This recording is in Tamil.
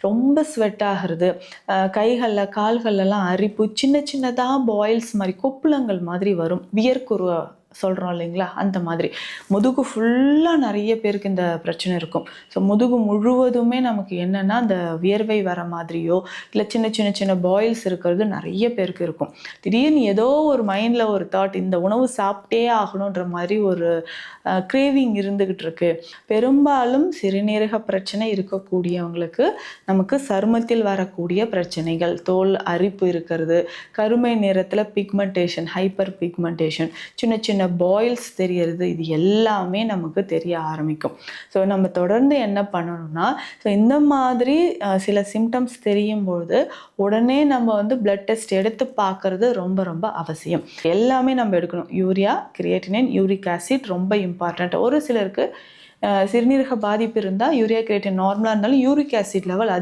ரொம்ப ஸ்வெட் ஆகிறது. கைகளில் கால்களெல்லாம் அரிப்பு. சின்ன சின்னதாக பாயில்ஸ் மாதிரி கொப்புளங்கள் மாதிரி வரும். வியர்க்குரு சொல்கிறோம் இல்லைங்களா? அந்த மாதிரி. முதுகு ஃபுல்லாக நிறைய பேருக்கு இந்த பிரச்சனை இருக்கும். ஸோ முதுகு முழுவதுமே நமக்கு என்னென்னா அந்த வியர்வை வர மாதிரியோ இல்லை சின்ன சின்ன சின்ன பாயில்ஸ் இருக்கிறது நிறைய பேருக்கு இருக்கும். திடீர்னு ஏதோ ஒரு மைண்டில் ஒரு தாட் இந்த உணவு சாப்பிட்டே ஆகணுன்ற மாதிரி ஒரு கிரேவிங் இருந்துக்கிட்டு இருக்கு. பெரும்பாலும் சிறுநீரக பிரச்சனை இருக்கக்கூடியவங்களுக்கு நமக்கு சருமத்தில் வரக்கூடிய பிரச்சனைகள் தோல் அரிப்பு இருக்கிறது கருமை நிறத்தில் பிக்மெண்டேஷன் ஹைப்பர் பிக்மெண்டேஷன் சின்ன சின்ன பாயில்ஸ் தெரியறது இது எல்லாமே நமக்கு தெரிய ஆரம்பிக்கும். ஸோ நம்ம தொடர்ந்து என்ன பண்ணணும்னா ஸோ இந்த மாதிரி சில சிம்டம்ஸ் தெரியும் பொழுது உடனே நம்ம வந்து பிளட் டெஸ்ட் எடுத்து பார்க்கறது ரொம்ப ரொம்ப அவசியம். எல்லாமே நம்ம எடுக்கணும். யூரியா கிரியேட்டினின் யூரிக் ஆசிட் ரொம்ப இம்பார்ட்டண்ட் ஒரு சிலருக்கு சிறுநீரக பாதிப்பு இருந்தால் யூரியா கிரியேட்டின் நார்மலாக இருந்தாலும் யூரிக் ஆசிட் லெவல்